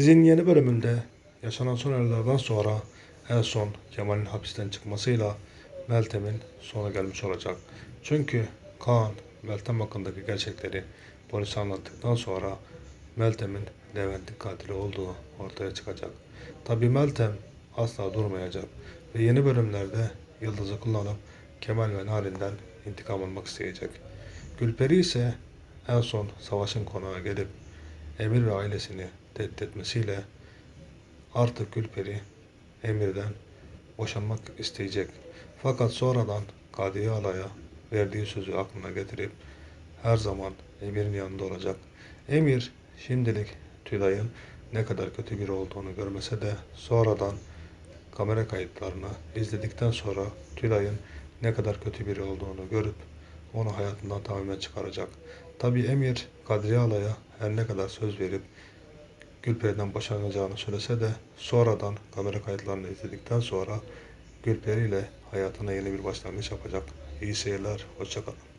Dizinin yeni bölümünde yaşanan son olaylardan sonra en son Kemal'in hapisten çıkmasıyla Meltem'in sonu gelmiş olacak. Çünkü Kaan Meltem hakkındaki gerçekleri polise anlattıktan sonra Meltem'in Levent'in katili olduğu ortaya çıkacak. Tabi Meltem asla durmayacak ve yeni bölümlerde Yıldız'ı kullanıp Kemal ve Narin'den intikam almak isteyecek. Gülperi ise en son Savaş'ın konağa gelip Emir ve ailesini tehdit artık Gülperi Emir'den boşanmak isteyecek. Fakat sonradan Kadriye Ala'ya verdiği sözü aklına getirip her zaman Emir'in yanında olacak. Emir şimdilik Tülay'ın ne kadar kötü biri olduğunu görmese de sonradan kamera kayıtlarını izledikten sonra Tülay'ın ne kadar kötü biri olduğunu görüp onu hayatından tamamen çıkaracak. Tabi Emir Kadriye Ala'ya her ne kadar söz verip Gülperi'den boşanacağını söylese de sonradan kamera kayıtlarını izledikten sonra Gülperi ile hayatına yeni bir başlangıç yapacak. İyi seyirler, hoşçakalın.